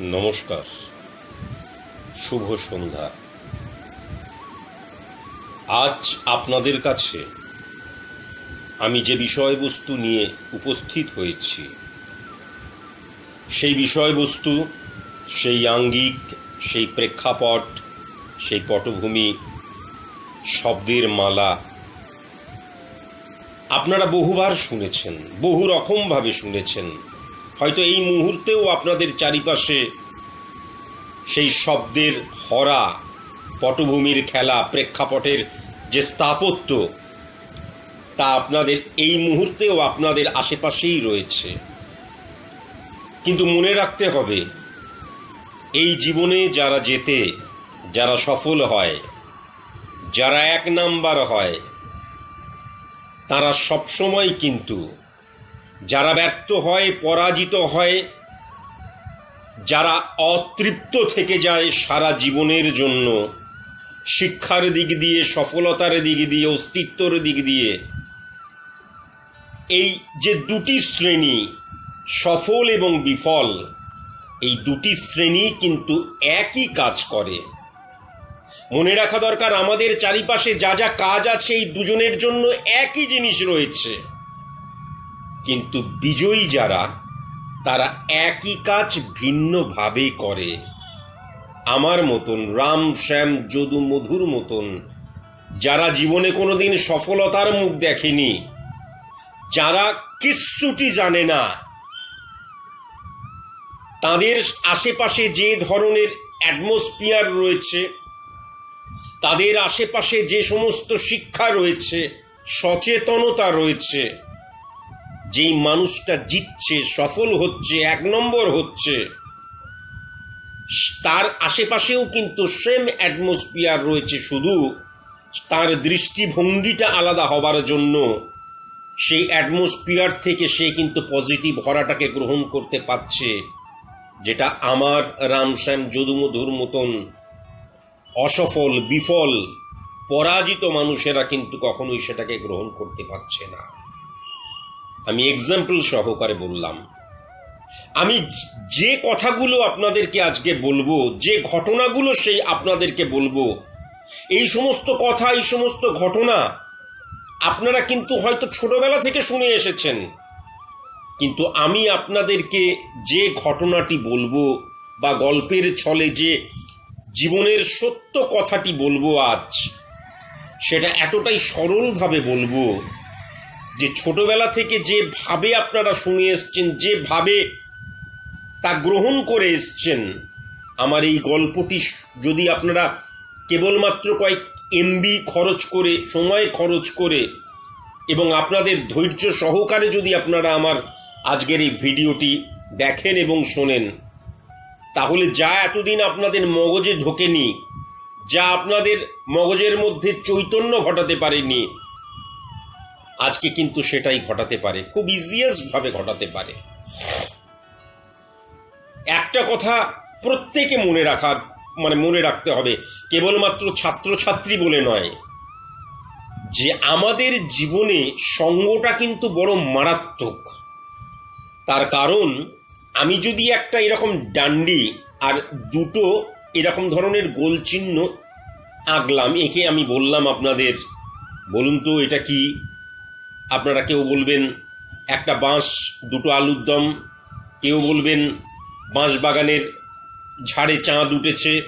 নমস্কার, শুভ সন্ধ্যা। আজ আপনাদের কাছে আমি যে বিষয়বস্তু নিয়ে উপস্থিত হয়েছি, সেই বিষয়বস্তু, সেই আঙ্গিক, সেই প্রেক্ষাপট, সেই পটভূমি, শব্দের মালা আপনারা বহুবার শুনেছেন, বহু রকমভাবে শুনেছেন। হয়তো এই মুহূর্তেও আপনাদের চারিপাশে সেই শব্দের হরা, পটভূমির খেলা, প্রেক্ষাপটের যে স্থাপত্য, তা আপনাদের এই মুহূর্তেও আপনাদের আশেপাশেই রয়েছে। কিন্তু মনে রাখতে হবে, এই জীবনে যারা যেতে যারা সফল হয়, যারা এক নাম্বার হয়, তারা সবসময় কিন্তু যারা ব্যর্থ হয়, পরাজিত হয়, যারা অতৃপ্ত থেকে যায় সারা জীবনের জন্য, শিক্ষার দিক দিয়ে, সফলতার দিক দিয়ে, অস্তিত্বর দিক দিয়ে, এই যে দুটি শ্রেণি, সফল এবং বিফল, এই দুটি শ্রেণি কিন্তু একই কাজ করে। মনে রাখা দরকার, আমাদের চারিপাশে যা যা কাজ আছে, এই দুজনের জন্য একই জিনিস রয়েছে। কিন্তু বিজয়ী যারা, তারা একই কাজ ভিন্নভাবে করে। আমার মতন রাম, শ্যাম, যদু, মধুর মতন, যারা জীবনে কোনোদিন সফলতার মুখ দেখেনি, যারা কিচ্ছুটি জানে না, তাদের আশেপাশে যে ধরনের অ্যাটমসফিয়ার রয়েছে, তাদের আশেপাশে যে সমস্ত শিক্ষা রয়েছে, সচেতনতা রয়েছে যেই মানুষটা জিতছে, সফল হচ্ছে, এক নম্বর হচ্ছে, তার আশেপাশেও কিন্তু সেম অ্যাটমসফিয়ার রয়েছে শুধু। তার দৃষ্টিভঙ্গিটা আলাদা হবার জন্য সেই অ্যাটমসফিয়ার থেকে সে কিন্তু পজিটিভ হরাটাকে গ্রহণ করতে পারছে, যেটা আমার রামশ্যাম যদুমধুর মতন অসফল, বিফল, পরাজিত মানুষেরা কিন্তু কখনোই সেটাকে গ্রহণ করতে পারছে না। আমি এক্সাম্পল সহকারে বললাম। আমি যে কথাগুলো আপনাদেরকে আজকে বলব, যে ঘটনাগুলো সেই আপনাদেরকে বলব, এই সমস্ত কথা, এই সমস্ত ঘটনা আপনারা কিন্তু হয়তো ছোটবেলা থেকে শুনে এসেছেন। কিন্তু আমি আপনাদেরকে যে ঘটনাটি বলব বা গল্পের ছলে যে জীবনের সত্য কথাটি বলব আজ, সেটা এতটাই সরলভাবে বলব যে ছোটবেলা থেকে যে ভাবে আপনারা শুনে এসছেন, যে ভাবে তা গ্রহণ করে এসছেন, আমার এই গল্পটি যদি আপনারা কেবলমাত্র কয়েক এমবি খরচ করে, সময় খরচ করে, এবং আপনাদের ধৈর্য সহকারে যদি আপনারা আমার আজকের এই ভিডিওটি দেখেন এবং শোনেন, তাহলে যা এতদিন আপনাদের মগজে ঢোকেনি, যা আপনাদের মগজের মধ্যে চৈতন্য ঘটাতে পারেনি আজকে কিন্তু সেটাই ঘটাতে পারে। খুব ইজিয়েস্ট ভাবে ঘটাতে পারে। একটা কথা প্রত্যেকে মনে রাখা মানে মনে রাখতে হবে, কেবলমাত্র ছাত্রছাত্রী বলে নয়, যে আমাদের জীবনে সঙ্গটা কিন্তু বড় মারাত্মক। তার কারণ, আমি যদি একটা এরকম ডান্ডি আর দুটো এরকম ধরনের গোল চিহ্ন আঁকলাম, একে আমি বললাম আপনাদের, বলুন তো এটা কি? আপনারা কেউ বলবেন একটা বাঁশ, দুটো আলুর দম, কেউ বলবেন বাঁশ বাগানের ঝাড়ে চাঁদ উঠেছে,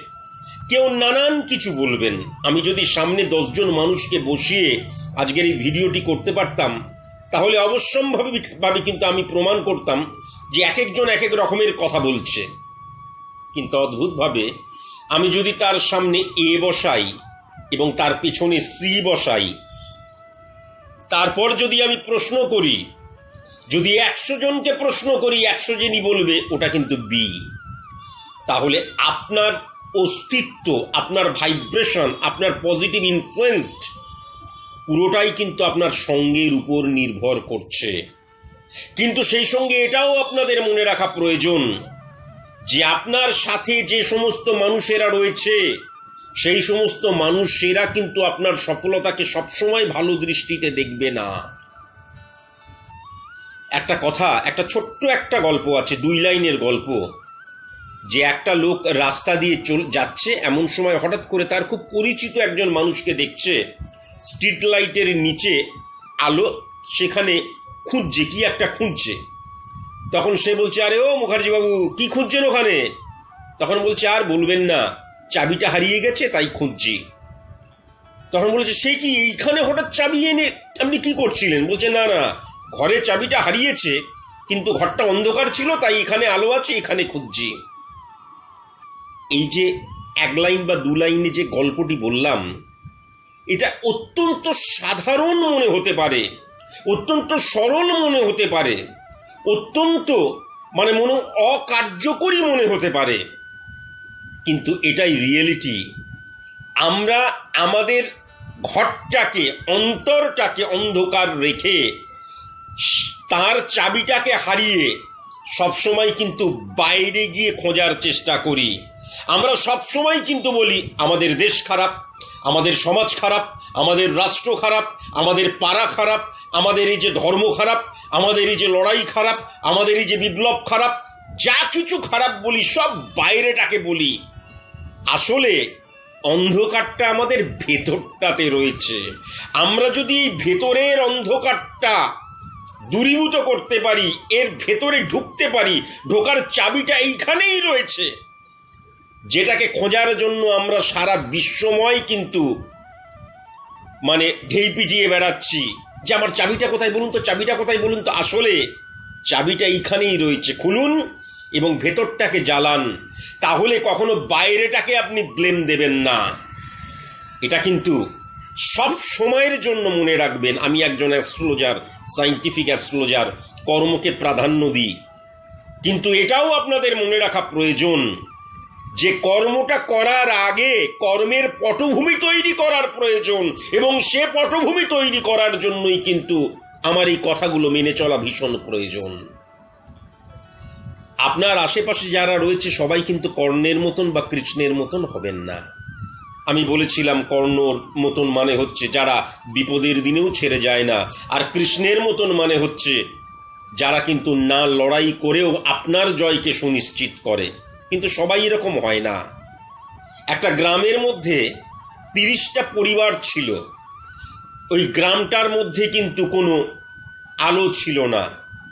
কেউ নানান কিছু বলবেন। আমি যদি সামনে দশজন মানুষকে বসিয়ে আজকের এই ভিডিওটি করতে পারতাম, তাহলে অবশ্যম্ভাবীভাবে কিন্তু আমি প্রমাণ করতাম যে এক একজন এক এক রকমের কথা বলছে। কিন্তু অদ্ভুতভাবে আমি যদি তার সামনে এ বসাই এবং তার পেছনে সি বসাই তারপর যদি আমি প্রশ্ন করি, যদি একশো জনকে প্রশ্ন করি, একশো জনই বলবে, ওটা কিন্তু বি তাহলে আপনার অস্তিত্ব, আপনার ভাইব্রেশন আপনার পজিটিভ ইনফ্লুয়েন্স পুরোটাই কিন্তু আপনার সঙ্গের উপর নির্ভর করছে। কিন্তু সেই সঙ্গে এটাও আপনাদের মনে রাখা প্রয়োজন যে আপনার সাথে যে সমস্ত মানুষেরা রয়েছে সেই সমস্ত মানুষেরা কিন্তু আপনার সফলতাকে সবসময় ভালো দৃষ্টিতে দেখবে না। একটা কথা, একটা ছোট্ট একটা গল্প আছে, দুই লাইনের গল্প। যে একটা লোক রাস্তা দিয়ে চল যাচ্ছে, এমন সময় হঠাৎ করে তার খুব পরিচিত একজন মানুষকে দেখছে, স্ট্রিট লাইটের নিচে আলো, সেখানে খুঁজছে, কি একটা খুঁজছে। তখন সে বলছে, আরে ও মুখার্জি বাবু কি খুঁজছেন ওখানে? তখন বলছে, আর বলবেন না চাবিটা হারিয়ে গেছে, তাই খুঁজছি। তখন বলেছে, সে কি এইখানে হঠাৎ চাবি এনে আপনি কি করছিলেন? বলছে, না না, ঘরে চাবিটা হারিয়েছে, কিন্তু ঘরটা অন্ধকার ছিল, তাই এখানে আলো আছে, এখানে খুঁজছি। এই যে এক লাইন বা দু লাইনে যে গল্পটি বললাম, এটা অত্যন্ত সাধারণ মনে হতে পারে, অত্যন্ত সরল মনে হতে পারে, অত্যন্ত মানে মনে অকার্যকরী মনে হতে পারে। কিন্তু এটাই রিয়েলিটি আমরা আমাদের ঘরটাকে, অন্তরটাকে অন্ধকার রেখে তার চাবিটাকে হারিয়ে সবসময় কিন্তু বাইরে গিয়ে খোঁজার চেষ্টা করি। আমরা সবসময় কিন্তু বলি, আমাদের দেশ খারাপ, আমাদের সমাজ খারাপ, আমাদের রাষ্ট্র খারাপ, আমাদের পাড়া খারাপ, আমাদের এই যে ধর্ম খারাপ, আমাদের এই যে লড়াই খারাপ, আমাদের এই যে বিপ্লব খারাপ যা কিছু খারাপ বলি, সব বাইরেটাকে বলি। আসলে অন্ধকারটা আমাদের ভেতরটাতে রয়েছে। আমরা যদি ভেতরের অন্ধকারটা দূরীভূত করতে পারি, এর ভেতরে ঢুকতে পারি, ঢোকার চাবিটা এইখানেই রয়েছে। যেটাকে খোঁজার জন্য আমরা সারা বিশ্বময় কিন্তু মানে ঢেই পিটিয়ে বেড়াচ্ছি। যে আমার চাবিটা কোথায় বলুন তো? চাবিটা কোথায় বলুন তো? আসলে চাবিটা এইখানেই রয়েছে। খুলুন। এবং ভেতরটাকে জ্বালান, তাহলে কখনো বাইরেটাকে আপনি ব্লেম দেবেন না। এটা কিন্তু সব সময়ের জন্য মনে রাখবেন, আমি একজন অ্যাস্ট্রোলজার সাইন্টিফিক অ্যাস্ট্রোলজার কর্মকে প্রাধান্য দিই। কিন্তু এটাও আপনাদের মনে রাখা প্রয়োজন যে কর্মটা করার আগে কর্মের পটভূমি তৈরি করার প্রয়োজন এবং সে পটভূমি তৈরি করার জন্যই কিন্তু আমার এই কথাগুলো মেনে চলা ভীষণ প্রয়োজন। আপনার আশেপাশে যারা রয়েছে, সবাই কিন্তু কর্ণের মতন বা কৃষ্ণের মতন হবেন না। আমি বলেছিলাম কর্ণর মতন মানে হচ্ছে যারা বিপদের দিনেও ছেড়ে যায় না, আর কৃষ্ণের মতন মানে হচ্ছে যারা কিন্তু না লড়াই করেও আপনার জয়কে সুনিশ্চিত করে। কিন্তু সবাই এরকম হয় না। একটা গ্রামের মধ্যে তিরিশটা পরিবার ছিল। ওই গ্রামটার মধ্যে কিন্তু কোনো আলো ছিল না।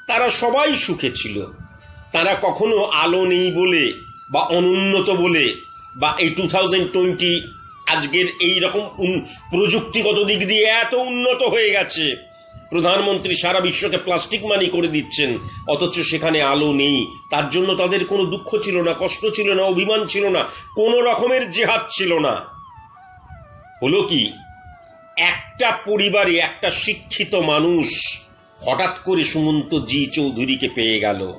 তারা সবাই সুখে ছিল। তারা কখনো আলো নেই বলে বা অনুন্নত বলে বা এই টু থাউজেন্ড টোয়েন্টি আজকের এই রকম প্রযুক্তিগত দিক দিয়ে এত উন্নত হয়ে গেছে। প্রধানমন্ত্রী সারা বিশ্বকে প্লাস্টিক মানি করে দিচ্ছেন, অথচ সেখানে আলো নেই। তার জন্য তাদের কোনো দুঃখ ছিল না, কষ্ট ছিল না, অভিমান ছিল না, কোনো রকমের জেহাদ ছিল না। হলো কি? একটা পরিবারে একটা শিক্ষিত মানুষ হঠাৎ করে সুমন্ত জি চৌধুরীকে পেয়ে গেল।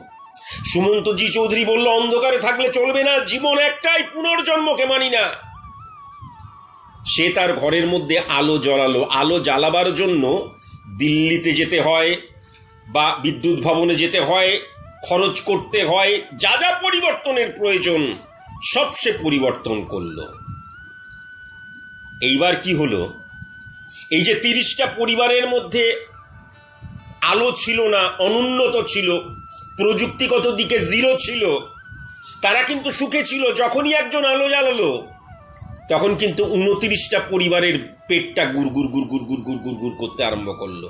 সুমন্ত জি চৌধুরী বলল, অন্ধকারে থাকলে চলবে না, জীবন একটাই, পুনর্জন্মকে মানি না। সে তার ঘরের মধ্যে আলো জ্বালালো। আলো জ্বালাবার জন্য দিল্লিতে যেতে হয় বা বিদ্যুৎ ভবনে যেতে হয়, খরচ করতে হয়, যা যা পরিবর্তনের প্রয়োজন, সব সে পরিবর্তন করল। এইবার কি হলো? এই যে তিরিশটা পরিবারের মধ্যে আলো ছিল না, অনুন্নত ছিল প্রযুক্তিগত দিকে জিরো ছিল। তারা কিন্তু সুখে ছিল, যখনই একজন আলো জ্বালালো, তখন কিন্তু উনত্রিশটা পরিবারের পেটটা গুড় গুড় গুড় গুড় গুড় গুড় গুড় গুড় করতে আরম্ভ করল।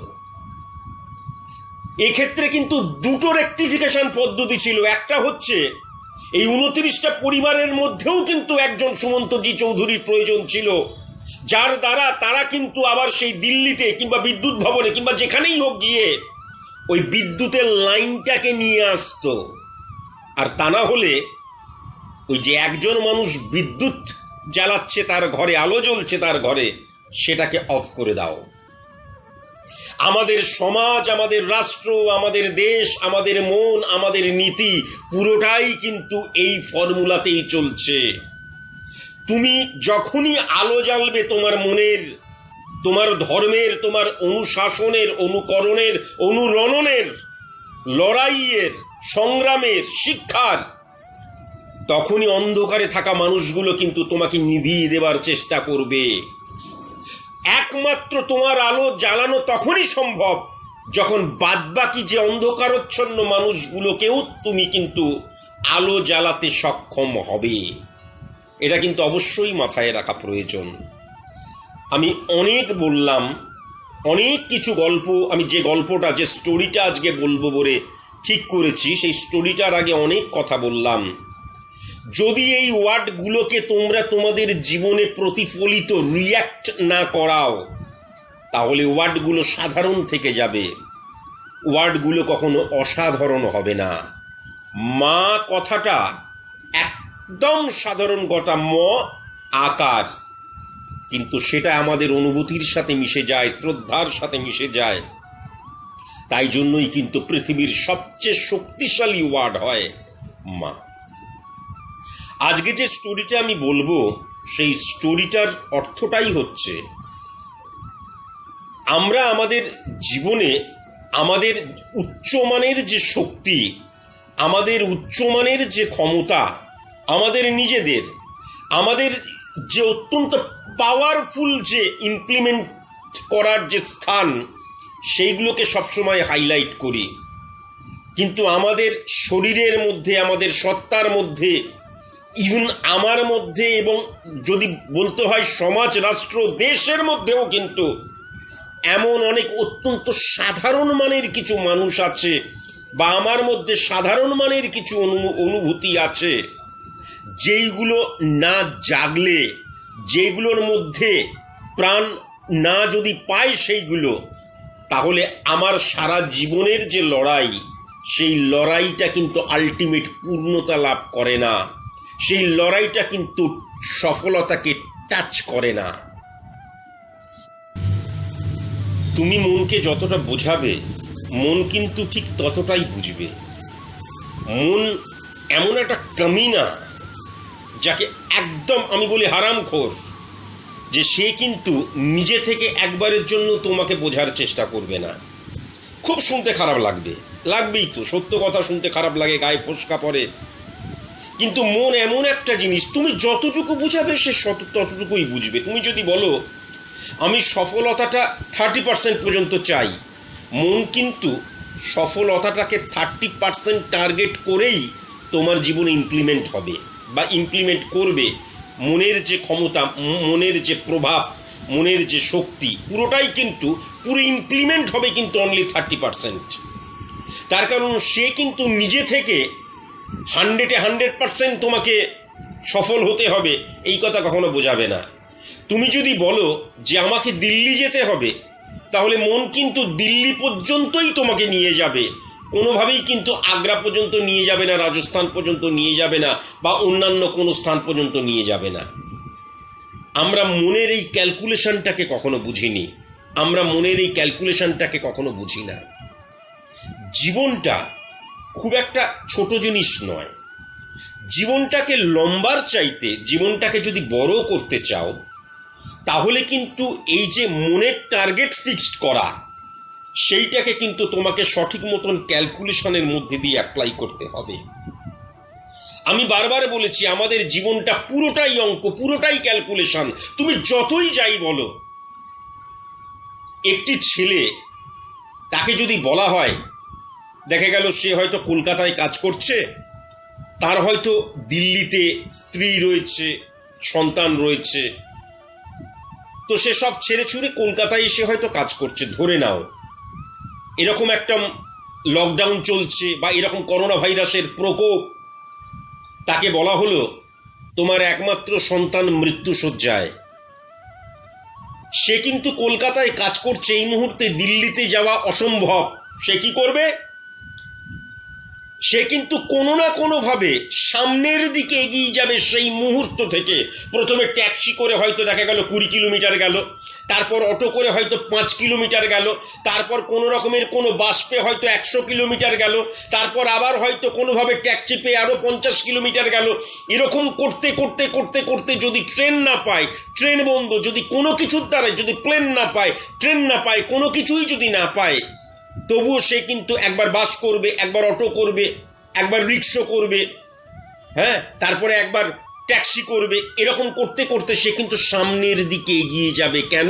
এক্ষেত্রে কিন্তু দুটো রেকটিফিকেশন পদ্ধতি ছিল। একটা হচ্ছে, এই উনত্রিশটা পরিবারের মধ্যেও কিন্তু একজন সুমন্তজি চৌধুরীর প্রয়োজন ছিল, যার দ্বারা তারা কিন্তু আবার সেই দিল্লিতে কিংবা বিদ্যুৎ ভবনে কিংবা যেখানেই হোক গিয়ে ওই বিদ্যুতের লাইনটাকে নিয়ে আসতো। আর তা না হলে ওই যে একজন মানুষ বিদ্যুৎ জ্বালাচ্ছে, তার ঘরে আলো জ্বলছে তার ঘরে, সেটাকে অফ করে দাও। আমাদের সমাজ, আমাদের রাষ্ট্র, আমাদের দেশ, আমাদের মন, আমাদের নীতি, পুরোটাই কিন্তু এই ফর্মুলাতেই চলছে। তুমি যখনই আলো জ্বালবে তোমার মনের তোমার ধর্মের, তোমার অনুশাসনের, অনুকরণের, অনুরণনের, লড়াইয়ের, সংগ্রামের, শিক্ষার, তখনই অন্ধকারে থাকা মানুষগুলো কিন্তু তোমাকে নিভিয়ে দেবার চেষ্টা করবে। একমাত্র তোমার আলো জ্বালানো তখনই সম্ভব যখন বাদবাকি যে অন্ধকারচ্ছন্ন মানুষগুলোকেও তুমি কিন্তু আলো জ্বালাতে সক্ষম হবে। এটা কিন্তু অবশ্যই মাথায় রাখা প্রয়োজন। আমি অনেক বললাম, অনেক কিছু গল্প, আমি যে গল্পটা, যে স্টোরিটা আজকে বলব বলে ঠিক করেছি, সেই স্টোরিটার আগে অনেক কথা বললাম। যদি এই ওয়ার্ডগুলোকে তোমরা তোমাদের জীবনে প্রতিফলিত রিয়্যাক্ট না করাও, তাহলে ওয়ার্ডগুলো সাধারণ থেকে যাবে। ওয়ার্ডগুলো কখনো অসাধারণ হবে না। মা কথাটা একদম সাধারণ কথা, ম আকার। কিন্তু সেটা আমাদের অনুভূতির সাথে মিশে যায়, শ্রদ্ধার সাথে মিশে যায়। তাই জন্যই কিন্তু পৃথিবীর সবচেয়ে শক্তিশালী ওয়ার্ড হয় মা। আজকে যে স্টোরিটা আমি বলব, সেই স্টোরিটার অর্থটাই হচ্ছে, আমরা আমাদের জীবনে আমাদের উচ্চমানের যে শক্তি, আমাদের উচ্চমানের যে ক্ষমতা, আমাদের নিজেদের, আমাদের যে অত্যন্ত পাওয়ারফুল যে ইমপ্লিমেন্ট করার যে স্থান, সেইগুলোকে সবসময় হাইলাইট করি। কিন্তু আমাদের শরীরের মধ্যে, আমাদের সত্তার মধ্যে ইভেন আমার মধ্যে এবং যদি বলতে হয় সমাজ, রাষ্ট্র, দেশের মধ্যেও কিন্তু এমন অনেক অত্যন্ত সাধারণ মানের কিছু মানুষ আছে বা আমার মধ্যে সাধারণ মানের কিছু অনু- অনুভূতি আছে, যেইগুলো না জাগলে যেগুলোর মধ্যে প্রাণ না যদি পায় সেইগুলো, তাহলে আমার সারা জীবনের যে লড়াই, সেই লড়াইটা কিন্তু আলটিমেট পূর্ণতা লাভ করে না। সেই লড়াইটা কিন্তু সফলতাকে টাচ করে না। তুমি মনকে যতটা বোঝাবে, মন কিন্তু ঠিক ততটাই বুঝবে। মন এমন একটা কামিনা যাকে একদম আমি বলি হারাম হারামখোর যে সে কিন্তু নিজে থেকে একবারের জন্য তোমাকে বোঝার চেষ্টা করবে না। খুব শুনতে খারাপ লাগবে। লাগবেই তো, সত্য কথা শুনতে খারাপ লাগে, গায়ে ফোসকা পড়ে। কিন্তু মন এমন একটা জিনিস, তুমি যতটুকু বুঝাবে সে ততটুকুই বুঝবে। তুমি যদি বলো, আমি সফলতাটা থার্টি পার্সেন্ট পর্যন্ত চাই, মন কিন্তু সফলতাটাকে থার্টি পার্সেন্ট টার্গেট করেই তোমার জীবনে ইমপ্লিমেন্ট হবে। বা ইমপ্লিমেন্ট করবে, মনের যে ক্ষমতা, মনের যে প্রভাব, মনের যে শক্তি, পুরোটাই কিন্তু, পুরো ইমপ্লিমেন্ট হবে কিন্তু অনলি থার্টি পার্সেন্ট তার কারণ সে কিন্তু নিজে থেকে হান্ড্রেডে হান্ড্রেড পার্সেন্ট তোমাকে সফল হতে হবে, এই কথা কখনো বোঝাবে না। তুমি যদি বলো যে আমাকে দিল্লি যেতে হবে, তাহলে মন কিন্তু দিল্লি পর্যন্তই তোমাকে নিয়ে যাবে। কোনোভাবেই কিন্তু আগ্রা পর্যন্ত নিয়ে যাবে না, রাজস্থান পর্যন্ত নিয়ে যাবে না, বা অন্যান্য কোনো স্থান পর্যন্ত নিয়ে যাবে না। আমরা মনের এই ক্যালকুলেশনটাকে কখনো বুঝিনি। আমরা মনের এই ক্যালকুলেশনটাকে কখনো বুঝি না। জীবনটা খুব একটা ছোট জিনিস নয়। জীবনটাকে লম্বার চাইতে, জীবনটাকে যদি বড় করতে চাও, তাহলে কিন্তু এই যে মনের টার্গেট ফিক্সড করা সেইটাকে কিন্তু তোমাকে সঠিক মতন ক্যালকুলেশনের মধ্যে দিয়ে অ্যাপ্লাই করতে হবে। আমি বারবার বলেছি, আমাদের জীবনটা পুরোটাই অঙ্ক, পুরোটাই ক্যালকুলেশন তুমি যতই যাই বলো, একটি ছেলে, তাকে যদি বলা হয়, দেখা গেল সে হয়তো কলকাতায় কাজ করছে, তার হয়তো দিল্লিতে স্ত্রী রয়েছে, সন্তান রয়েছে। তো সে সব ছেড়ে ছুড়ে কলকাতায় এসে হয়তো কাজ করছে, ধরে নাও। এরকম একটা লকডাউন চলছে বা এরকম করোনা ভাইরাসের প্রকোপ, তাকে বলা হলো, তোমার একমাত্র সন্তান মৃত্যু শয্যায় সে কিন্তু কলকাতায় কাজ করছে এই মুহূর্তে, দিল্লিতে যাওয়া অসম্ভব। সে কি করবে? সে কিন্তু কোনো না কোনোভাবে সামনের দিকে এগিয়ে যাবে সেই মুহূর্ত থেকে। প্রথমে ট্যাক্সি করে হয়তো দেখা গেল কুড়ি কিলোমিটার গেল। তারপর অটো করে হয়তো পাঁচ কিলোমিটার গেল, তারপর কোনো রকমের কোনো বাস পেয়ে হয়তো একশো কিলোমিটার গেল, তারপর আবার হয়তো কোনোভাবে ট্যাক্সি পেয়ে আরও পঞ্চাশ কিলোমিটার গেল। এরকম করতে করতে করতে করতে যদি ট্রেন না পায়, ট্রেন বন্ধ, যদি কোনো কিছুর দ্বারা যদি প্লেন না পায়, ট্রেন না পায়, কোনো কিছুই যদি না পায়, তবুও সে কিন্তু একবার বাস করবে, একবার অটো করবে, একবার রিক্সা করবে হ্যাঁ? তারপরে একবার ট্যাক্সি করবে, এরকম করতে করতে সে কিন্তু সামনের দিকে এগিয়ে যাবে। কেন?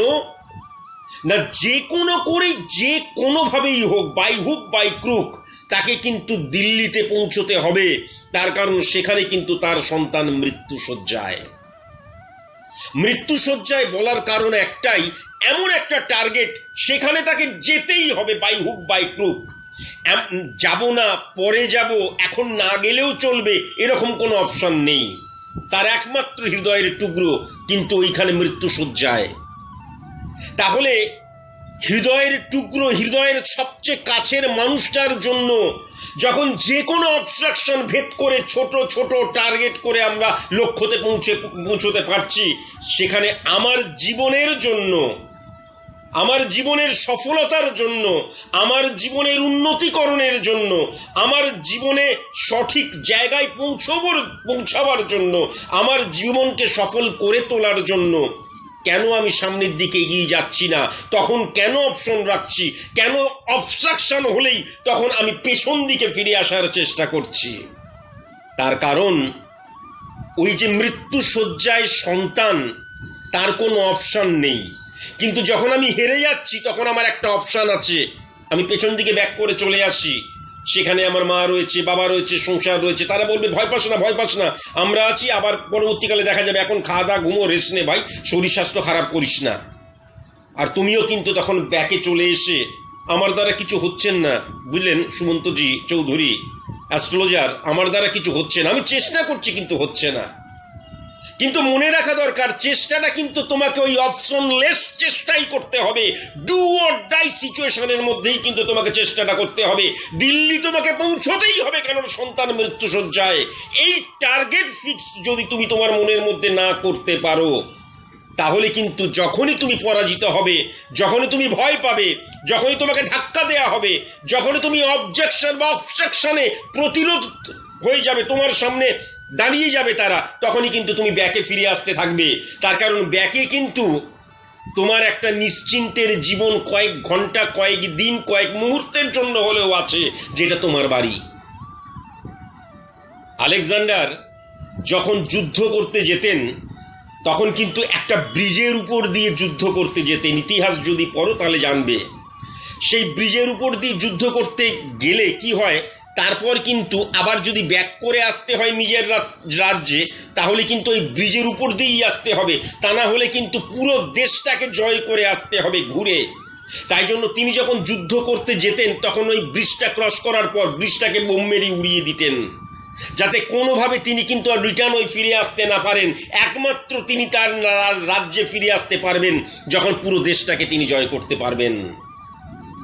না যে কোনো করে যে কোনোভাবেই হোক বাই হুক বাই ক্রুক তাকে কিন্তু দিল্লিতে পৌঁছতে হবে। তার কারণ সেখানে কিন্তু তার সন্তান মৃত্যু শয্যায় মৃত্যু শয্যায় বলার কারণ একটাই, এমন একটা টার্গেট সেখানে তাকে যেতেই হবে বাই হুক বাই ক্রুক যাব না, পরে যাব, এখন না গেলেও চলবে, এরকম কোনো অপশন নেই। তার একমাত্র হৃদয়ের টুকরো কিন্তু ওইখানে মৃত্যু শয্যায় তাহলে হৃদয়ের টুকরো, হৃদয়ের সবচেয়ে কাছের মানুষটার জন্য যখন যে কোনো অবস্ট্রাকশন ভেদ করে ছোট ছোট টার্গেট করে আমরা লক্ষ্যতে পৌঁছে, পৌঁছতে পারছি, সেখানে আমার জীবনের জন্য আমার জীবনের সফলতার জন্য, আমার জীবনের উন্নতিকরণের জন্য, আমার জীবনে সঠিক জায়গায় পৌঁছবার, পৌঁছাবার জন্য, আমার জীবনকে সফল করে তোলার জন্য, কেন আমি সামনের দিকে এগিয়ে যাচ্ছি না? তখন কেন অপশন রাখছি? কেন অবস্ট্রাকশন হলেই তখন আমি পেছন দিকে ফিরে আসার চেষ্টা করছি? তার কারণ, ওই যে মৃত্যু শয্যায় সন্তান, তার কোনো অপশন নেই। কিন্তু যখন আমি হেরে যাচ্ছি, তখন আমার একটা অপশান আছে। আমি পেছন দিকে ব্যাক করে চলে আসি। সেখানে আমার মা রয়েছে, বাবা রয়েছে, সংসার রয়েছে। তারা বলবে, ভয় পাস না, ভয় পাস না। আমরা আছি, আবার পরবর্তীকালে দেখা যাবে, এখন খাওয়া দাওয়া, ঘুমো রেস্ট নে ভাই। শরীর স্বাস্থ্য খারাপ করিস না। আর তুমিও কিন্তু তখন ব্যাকে চলে এসে, আমার দ্বারা কিছু হচ্ছেন না। বুঝলেন, সুমন্তজি চৌধুরী? অ্যাস্ট্রোলজার আমার দ্বারা কিছু হচ্ছে না। আমি চেষ্টা করছি, কিন্তু হচ্ছে না। কিন্তু মনে রাখা দরকার, চেষ্টাটা কিন্তু তোমাকে ওই অপশনলেস চেষ্টাই করতে হবে। ডু অর ডাই সিচুয়েশনের মধ্যেই কিন্তু তোমাকে চেষ্টাটা করতে হবে। দিল্লি তোমাকে পৌঁছতেই হবে কেন সন্তান মৃত্যু সজ্জায় এই টার্গেট ফিক্স যদি তুমি তোমার মনের মধ্যে না করতে পারো, তাহলে কিন্তু যখনই তুমি পরাজিত হবে, যখনই তুমি ভয় পাবে, যখনই তোমাকে ধাক্কা দেয়া হবে, যখনই তুমি অবজেকশন বা অবস্ট্রাকশনে প্রতিরোধ হয়ে যাবে তোমার সামনে দাঁড়িয়ে যাবে তারা, তখনই কিন্তু তুমি ব্যাকে ফিরে আসতে থাকবে। তার কারণ ব্যাকে কিন্তু তোমার একটা নিশ্চিন্তের জীবন কয়েক ঘণ্টা, কয়েক দিন, কয়েক মুহূর্তের জন্য হলেও আছে, যেটা তোমার বাড়ি। আলেকজান্ডার যখন যুদ্ধ করতে যেতেন, তখন কিন্তু একটা ব্রিজের উপর দিয়ে যুদ্ধ করতে যেতেন। ইতিহাস যদি পড়ো তাহলে জানবে। সেই ব্রিজের উপর দিয়ে যুদ্ধ করতে গেলে কি হয়? তারপর কিন্তু আবার যদি ব্যাক করে আসতে হয় নিজের রাজ্যে, তাহলে কিন্তু ওই ব্রিজের উপর দিয়েই আসতে হবে। তা না হলে কিন্তু পুরো দেশটাকে জয় করে আসতে হবে ঘুরে। তাই জন্য তিনি যখন যুদ্ধ করতে যেতেন, তখন ওই ব্রিজটা ক্রস করার পর ব্রিজটাকে বোম মেরে উড়িয়ে দিতেন। যাতে কোনোভাবে তিনি কিন্তু আর রিটার্ন ওই ফিরে আসতে না পারেন। একমাত্র তিনি তার রাজ্যে ফিরে আসতে পারবেন, যখন পুরো দেশটাকে তিনি জয় করতে পারবেন।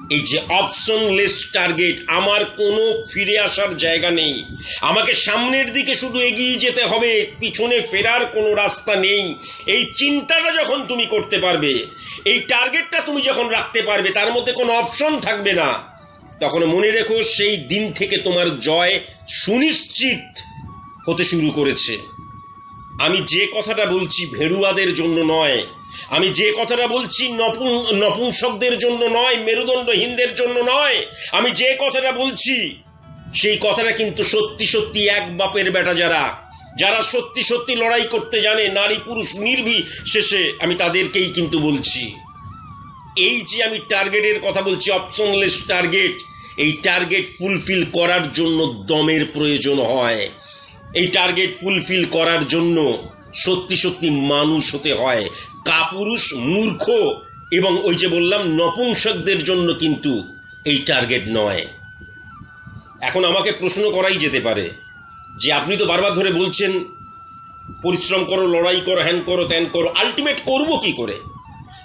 এই যে অপশনলেস টার্গেট আমার কোনো ফিরে আসার জায়গা নেই। আমাকে সামনের দিকে শুধু এগিয়ে যেতে হবে, পিছনে ফেরার কোনো রাস্তা নেই। এই চিন্তাটা যখন তুমি করতে পারবে, এই টার্গেটটা তুমি যখন রাখতে পারবে, তার মধ্যে কোনো অপশন থাকবে না। তখন মনে রেখো, সেই দিন থেকে তোমার জয় সুনিশ্চিত হতে শুরু করেছে। আমি যে কথাটা বলছি ভেরুয়াদের জন্য নয় আমি যে কথাটা বলছি নপুং, নপুংসকদের জন্য নয় মেরুদণ্ডহীনদের জন্য নয়। আমি যে কথাটা বলছি, সেই কথাটা কিন্তু সত্যি সত্যি এক বাপের বেটা যারা। যারা সত্যি সত্যি লড়াই করতে জানে, নারী পুরুষ নির্বিশেষে, আমি তাদেরকেই কিন্তু বলছি। এই যে আমি টার্গেটের কথা বলছি অপশনলেস টার্গেট, এই টার্গেট ফুলফিল করার জন্য দমের প্রয়োজন হয়। এই টার্গেট ফুলফিল করার জন্য সত্যি সত্যি মানুষ হতে হয়। কাপুরুষ, মূর্খ এবং ওই যে বললাম, নপুংসকদের জন্য কিন্তু এই টার্গেট নয়। এখন আমাকে প্রশ্ন করাই যেতে পারে যে আপনি তো বারবার ধরে বলছেন, পরিশ্রম করো, লড়াই করো, হ্যান করো, ত্যান করো আলটিমেট করব কি করে?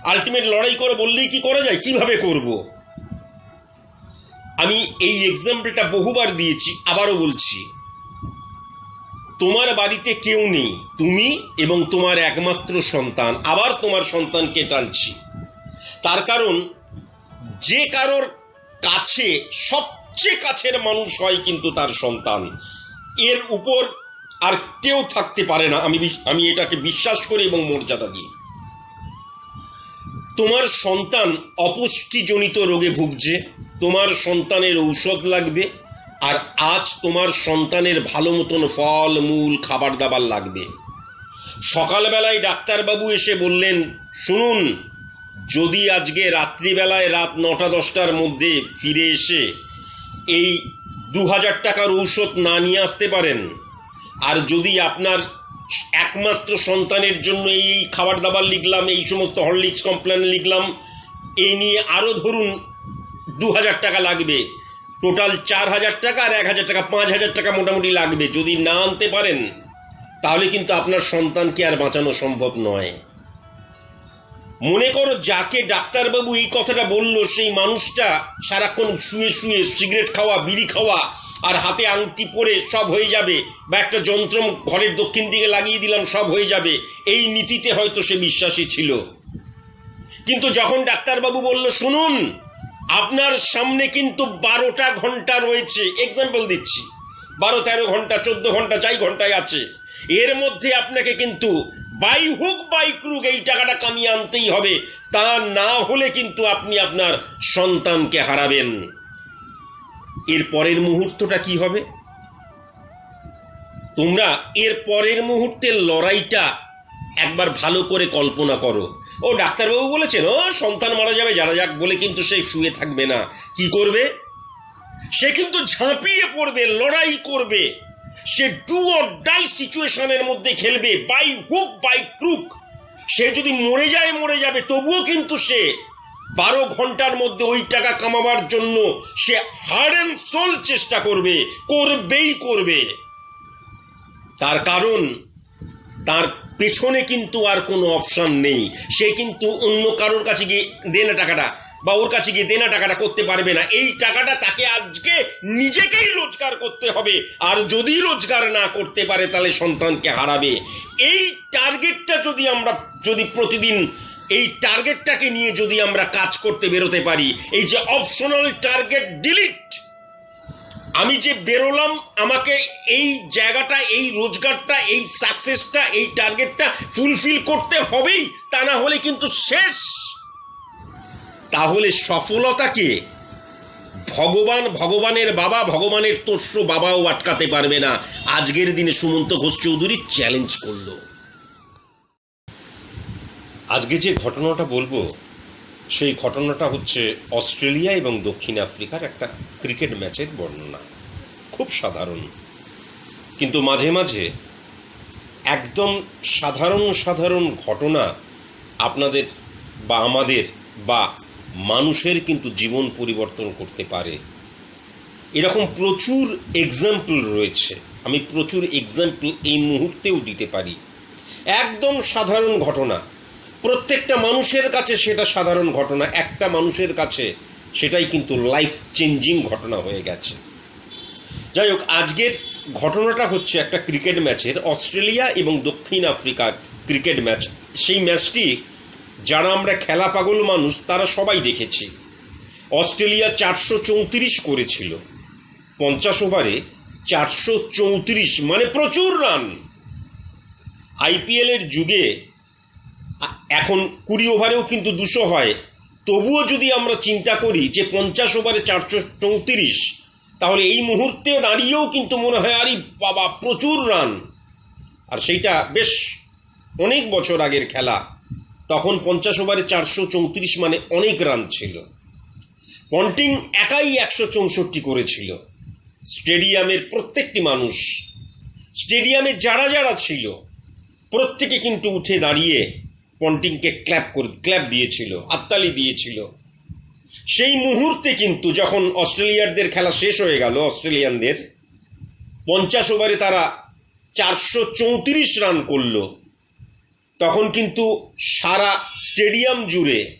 আলটিমেট লড়াই করো বললেই কি করা যায়, কীভাবে করব? আমি এই এক্সাম্পলটা বহুবার দিয়েছি, আবারও বলছি। তোমার বাড়িতে কেউ নেই, তুমি এবং তোমার একমাত্র সন্তান। আবার তোমার সন্তানকে টানছি। তার কারণ, যে কারোর কাছে সবচেয়ে কাছের মানুষ হয় কিন্তু তার সন্তান। এর উপর আর কেউ থাকতে পারে না। আমি আমি এটাকে বিশ্বাস করি এবং মর্যাদা দিই। তোমার সন্তান অপুষ্টিজনিত রোগে ভুগছে। তোমার সন্তানের ঔষধ লাগবে। আর আজ তোমার সন্তানের ভালো মতন ফল, মূল, খাবার দাবার লাগবে। সকালবেলায় ডাক্তারবাবু এসে বললেন, শুনুন, যদি আজকে রাত্রিবেলায় রাত নটা দশটার মধ্যে ফিরে এসে এই দু হাজার টাকার ঔষধ না নিয়ে আসতে পারেন, আর যদি আপনার একমাত্র সন্তানের জন্য এই খাবার দাবার লিখলাম, এই সমস্ত হরলিক্স কমপ্লেন লিখলাম, এই নিয়ে আরও ধরুন দু হাজার টাকা লাগবে টোটাল চার হাজার টাকা আর এক হাজার টাকা পাঁচ হাজার টাকা মোটামুটি লাগবে। যদি না আনতে পারেন, তাহলে কিন্তু আপনার সন্তানকে আর বাঁচানো সম্ভব নয়। মনে করো যাকে ডাক্তারবাবু এই কথাটা বলল, সেই মানুষটা সারাক্ষণ শুয়ে শুয়ে সিগারেট খাওয়া, বিড়ি খাওয়া আর হাতে আংটি পরে সব হয়ে যাবে। বা একটা যন্ত্র ঘরের দক্ষিণ দিকে লাগিয়ে দিলাম, সব হয়ে যাবে। এই নীতিতে হয়তো সে বিশ্বাসী ছিল। কিন্তু যখন ডাক্তারবাবু বলল, শুনুন আপনার সামনে কিন্তু বারোটা ঘণ্টা রয়েছে। এক্সাম্পল দিচ্ছি। বারো, তেরো ঘণ্টা, চোদ্দ ঘণ্টা, যাই ঘন্টায় আছে। এর মধ্যে আপনাকে কিন্তু বাই হুক বাই ক্রুক এই টাকাটা কামিয়ে আনতেই হবে। তা না হলে কিন্তু আপনি আপনার সন্তানকে হারাবেন। এর পরের মুহূর্তটা কি হবে? তোমরা এর পরের মুহূর্তের লড়াইটা একবার ভালো করে কল্পনা করো। ও ডাক্তারবাবু বলেছেন, ও, সন্তান মারা যাবে, যারা যাক বলে কিন্তু সে শুয়ে থাকবে না। কি করবে? সে কিন্তু ঝাঁপিয়ে পড়বে, লড়াই করবে। সে ডু অর ডাই সিচুয়েশনের মধ্যে খেলবে বাই হুক বাই ক্রুক সে যদি মরে যায়, মরে যাবে, তবুও কিন্তু সে বারো ঘণ্টার মধ্যে ওই টাকা কামাবার জন্য সে হার্ড অ্যান্ড সোল চেষ্টা করবে, করবেই করবে। তার কারণ তার পেছনে কিন্তু আর কোনো অপশন নেই। সে কিন্তু অন্য কারোর কাছে গিয়ে দে না টাকাটা বা ওর কাছে গিয়ে দেনা টাকাটা করতে পারবে না। এই টাকাটা তাকে আজকে নিজেকেই রোজগার করতে হবে। আর যদি রোজগার না করতে পারে, তাহলে সন্তানকে হারাবে। এই টার্গেটটা যদি আমরা, যদি প্রতিদিন এই টার্গেটটাকে নিয়ে যদি আমরা কাজ করতে বেরোতে পারি, এই যে অপশনাল টার্গেট ডিলিট আমি যে বেরোলাম, আমাকে এই জায়গাটা, এই রোজগারটা, এই সাকসেসটা এই টার্গেটটা ফুলফিল করতে হবেই, তা না হলে কিন্তু শেষ। তাহলে সফলতাকে ভগবান ভগবানের বাবা, ভগবানের তোষ্য বাবাও আটকাতে পারবে না। আজকের দিনে সুমন্ত ঘোষ চৌধুরী চ্যালেঞ্জ করল। আজকে যে ঘটনাটা বলব সেই ঘটনাটা হচ্ছে অস্ট্রেলিয়া এবং দক্ষিণ আফ্রিকার একটা ক্রিকেট ম্যাচের বর্ণনা। খুব সাধারণ। কিন্তু মাঝে মাঝে একদম সাধারণ সাধারণ ঘটনা আপনাদের বা আমাদের বা মানুষের কিন্তু জীবন পরিবর্তন করতে পারে। এরকম প্রচুর এক্সাম্পল রয়েছে। আমি প্রচুর এক্সাম্পল এই মুহূর্তেও দিতে পারি। একদম সাধারণ ঘটনা। প্রত্যেকটা মানুষের কাছে সেটা সাধারণ ঘটনা, একটা মানুষের কাছে সেটাই কিন্তু লাইফ চেঞ্জিং ঘটনা হয়ে গেছে। যাই হোক, আজকের ঘটনাটা হচ্ছে একটা ক্রিকেট ম্যাচের, অস্ট্রেলিয়া এবং দক্ষিণ আফ্রিকার ক্রিকেট ম্যাচ। সেই ম্যাচটি যারা আমরা খেলা পাগল মানুষ, তারা সবাই দেখেছি। অস্ট্রেলিয়া চারশো চৌত্রিশ করেছিল। পঞ্চাশ ওভারে চারশো চৌত্রিশ মানে প্রচুর রান। আইপিএলের যুগে এখন কুড়ি ওভারেও কিন্তু দুশো হয়। তবুও যদি আমরা চিন্তা করি যে পঞ্চাশ ওভারে চারশো চৌত্রিশ, তাহলে এই মুহূর্তে দাঁড়িয়েও কিন্তু মনে হয়, আরে বাবা, প্রচুর রান। আর সেইটা বেশ অনেক বছর আগের খেলা। তখন পঞ্চাশ ওভারে চারশো চৌত্রিশ মানে অনেক রান ছিল। পন্টিং একাই একশো চৌষট্টি করেছিল। স্টেডিয়ামের প্রত্যেকটি মানুষ, স্টেডিয়ামে যারা যারা ছিল, প্রত্যেকে কিন্তু উঠে দাঁড়িয়ে পন্টিংকে ক্ল্যাপ করে, ক্ল্যাপ দিয়েছিল হাততালি দিয়েছিল। সেই মুহূর্তে কিন্তু যখন অস্ট্রেলিয়ারদের খেলা শেষ হয়ে গেল, অস্ট্রেলিয়ানদের, পঞ্চাশ ওভারে তারা চারশো চৌত্রিশ রান করল। তখন কিন্তু সারা স্টেডিয়াম জুড়ে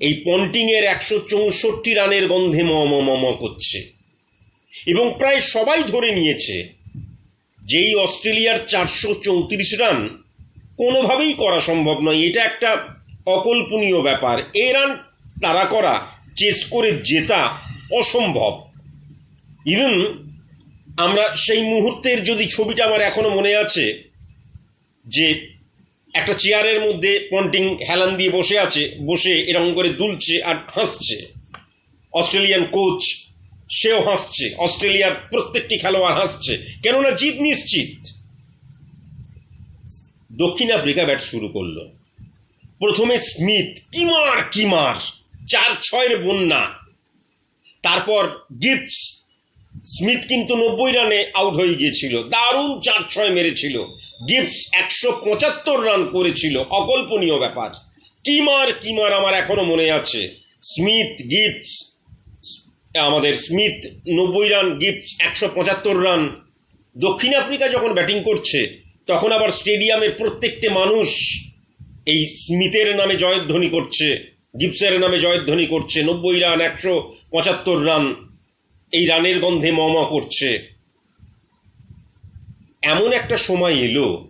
এই পন্টিংয়ের একশো চৌষট্টি রানের গন্ধে ম ম ম ম করছে। এবং প্রায় সবাই ধরে নিয়েছে যেই অস্ট্রেলিয়ার চারশো চৌত্রিশ রান কোনোভাবেই করা সম্ভব নয়। এটা একটা অকল্পনীয় ব্যাপার। এ রান তারা করা, চেস করে জেতা অসম্ভব। ইভেন আমরা সেই মুহূর্তের যদি ছবিটা আমার এখনও মনে আছে, যে একটা চেয়ারের মধ্যে পন্টিং হেলান দিয়ে বসে আছে, বসে এরকম করে দুলছে আর হাসছে। অস্ট্রেলিয়ান কোচ, সেও হাসছে। অস্ট্রেলিয়ার প্রত্যেকটি খেলোয়াড় হাসছে। কেননা জিত নিশ্চিত। দক্ষিণ আফ্রিকা ব্যাট শুরু করল। প্রথমে স্মিথ কিমার কিমার চার ছয়ের বন্যা। তারপর গিফটস স্মিথ কিন্তু নব্বই রানে আউট হয়ে গিয়েছিল। দারুণ চার ছয় মেরেছিল। গিফটস একশো পঁচাত্তর রান করেছিল। অকল্পনীয় ব্যাপার। কিমার কিমার আমার এখনও মনে আছে। স্মিথ গিফটস আমাদের স্মিথ নব্বই রান গিফটস একশো পঁচাত্তর রান। দক্ষিণ আফ্রিকা যখন ব্যাটিং করছে তখন আবার স্টেডিয়ামে প্রত্যেকটি মানুষ এই স্মিথের নামে জয়ধ্বনি করছে গিপসের নামে জয়ধ্বনি করছে, নব্বই রান, একশো পঁচাত্তর রান, এই রানের গন্ধে ম ম করছে। এমন একটা সময় এলো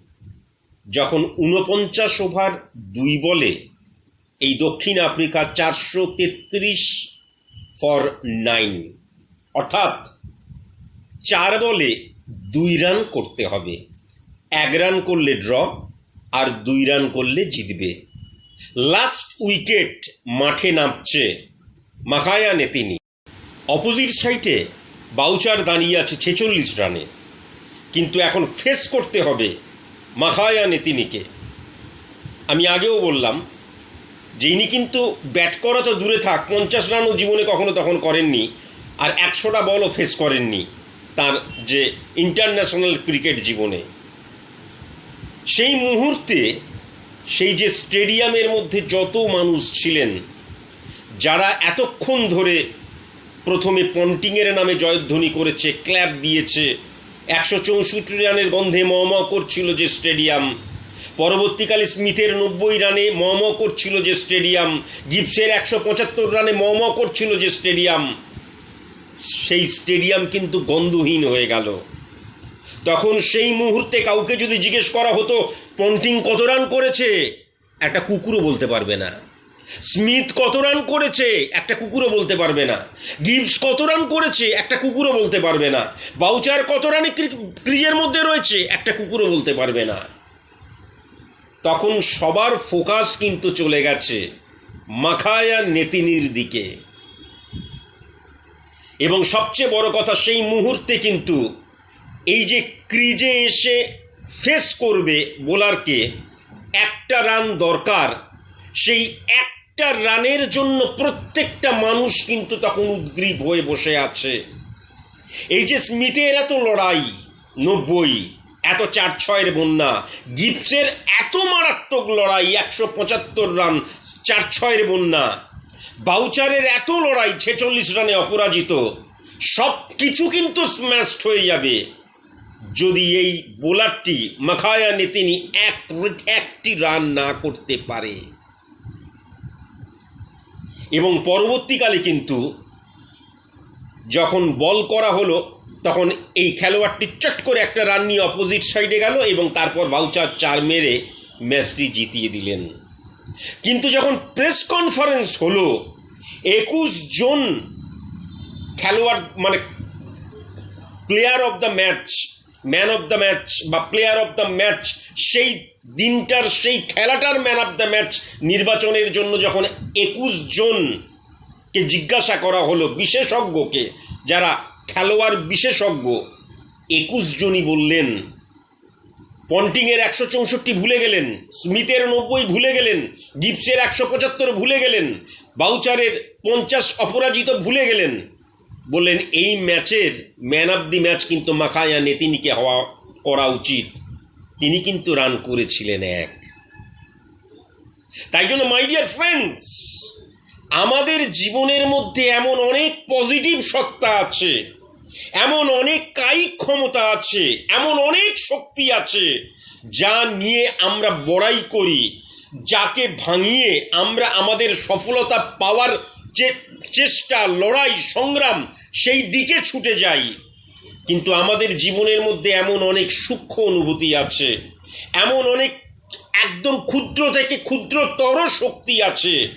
যখন উনপঞ্চাশ ওভার দুই বলে এই দক্ষিণ আফ্রিকা চারশো তেত্রিশ ফর নাইন। অর্থাৎ চার বলে দুই রান করতে হবে। এক রান করলে ড্র আর দুই রান করলে জিতবে। লাস্ট উইকেট মাঠে নামছে মাখায়ানে তিনি। অপোজিট সাইডে বাউচার দাঁড়িয়ে আছে ছেচল্লিশ রানে কিন্তু এখন ফেস করতে হবে মাখায়া নেতিনিকে আমি আগেও বললাম যে ইনি কিন্তু ব্যাট করা তো দূরে থাক, পঞ্চাশ রানও জীবনে কখনো তখন করেননি আর একশোটা বলও ফেস করেননি তার যে ইন্টারন্যাশনাল ক্রিকেট জীবনে। সেই মুহূর্তে সেই যে স্টেডিয়ামের মধ্যে যত মানুষ ছিলেন, যারা এতক্ষণ ধরে প্রথমে পন্টিংয়ের নামে জয়ধ্বনি করেছে, ক্ল্যাপ দিয়েছে, একশো চৌষট্টি রানের গন্ধে ম ম করছিল যে স্টেডিয়াম, পরবর্তীকালে স্মিথের নব্বই রানে ম ম করছিল যে স্টেডিয়াম গিপসের একশো পঁচাত্তর রানে ম ম করছিল যে স্টেডিয়াম, সেই স্টেডিয়াম কিন্তু গন্ধহীন হয়ে গেল। তখন সেই মুহূর্তে কাউকে যদি জিজ্ঞেস করা হতো, পন্টিং কত রান করেছে? একটা কুকুরও বলতে পারবে না। স্মিথ কত রান করেছে? একটা কুকুরও বলতে পারবে না। গিবস কত রান করেছে? একটা কুকুরও বলতে পারবে না। বাউচার কত রানে ক্রিজের মধ্যে রয়েছে? একটা কুকুরও বলতে পারবে না। তখন সবার ফোকাস কিন্তু চলে গেছে মাখায়া নেতিনির দিকে। এবং সবচেয়ে বড় কথা, সেই মুহূর্তে কিন্তু এই যে ক্রিজে এসে ফেস করবে বোলারকে, একটা রান দরকার। সেই একটা রানের জন্য প্রত্যেকটা মানুষ কিন্তু তখন উদ্গ্রীব হয়ে বসে আছে। এই যে স্মিথের এত লড়াই, নব্বই, এত চার ছয়ের বন্যা গিপসের এত মারাত্মক লড়াই, একশো পঁচাত্তর রান চার ছয়ের বন্যা, বাউচারের এত লড়াই, ছেচল্লিশ রানে অপরাজিত সব কিছু কিন্তু স্ম্যাশড হয়ে যাবে। যদি এই বোলারটি মাখায়ানে তিনি এক একটি রান না করতে পারে। এবং পরবর্তীকালে কিন্তু যখন বল করা হলো, তখন এই খেলোয়াড়টি চট করে একটা রান নিয়ে অপোজিট সাইডে গেল এবং তারপর ভাউচার চার মেরে ম্যাচটি জিতিয়ে দিলেন। কিন্তু যখন প্রেস কনফারেন্স হলো, একুশ জন খেলোয়াড় মানে player of the match man of the match বা প্লেয়ার অফ দ্য ম্যাচ সেই দিনটার, সেই খেলাটার ম্যান অফ দ্য ম্যাচ নির্বাচনের জন্য যখন একুশ জনকে জিজ্ঞাসা করা হলো বিশেষজ্ঞকে, যারা খেলোয়াড় বিশেষজ্ঞ, একুশ জনই বললেন, পন্টিংয়ের একশো চৌষট্টি ভুলে গেলেন, স্মিথের নব্বই ভুলে গেলেন গিপসের একশো পঁচাত্তর ভুলে গেলেন, বাউচারের পঞ্চাশ অপরাজিত ভুলে গেলেন বললেন, এই ম্যাচের ম্যান অফ দি ম্যাচ কিন্তু মাখায়া নেতিনিকে হওয়া করা উচিত। তিনি কিন্তু রান করেছিলেন এক। তাই জন্য মাই ডিয়ার ফ্রেন্ডস আমাদের জীবনের মধ্যে এমন অনেক পজিটিভ সত্তা আছে, এমন অনেক কায়িক ক্ষমতা আছে, এমন অনেক শক্তি আছে, যা নিয়ে আমরা বড়াই করি, যাকে ভাঙিয়ে আমরা আমাদের সফলতা পাওয়ার যে চেষ্টা, লড়াই, সংগ্রাম সেই দিকে ছুটে যাই। কিন্তু আমাদের জীবনের মধ্যে এমন অনেক সূক্ষ্ম অনুভূতি আছে। এমন অনেক একদম ক্ষুদ্র থেকে ক্ষুদ্রতর শক্তি আছে।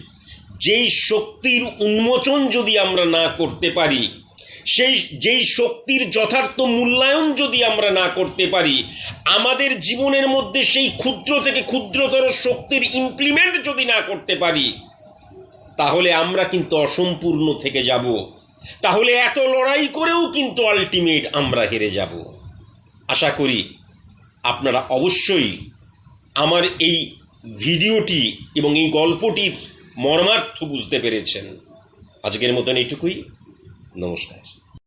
যেই শক্তির উন্মোচন যদি আমরা না করতে পারি, সেই, যেই শক্তির যথার্থ মূল্যায়ন যদি আমরা না করতে পারি, আমাদের জীবনের মধ্যে সেই ক্ষুদ্র থেকে ক্ষুদ্রতর শক্তির ইমপ্লিমেন্ট যদি না করতে পারি তাহলে আমরা কিন্তু অসম্পূর্ণ থেকে যাব। তাহলে এত লড়াই করেও কিন্তু আলটিমেট আমরা হেরে যাব। আশা করি আপনারা অবশ্যই আমার এই ভিডিওটি এবং এই গল্পটির মর্মার্থ বুঝতে পেরেছেন। আজকের মতন এইটুকুই। নমস্কার।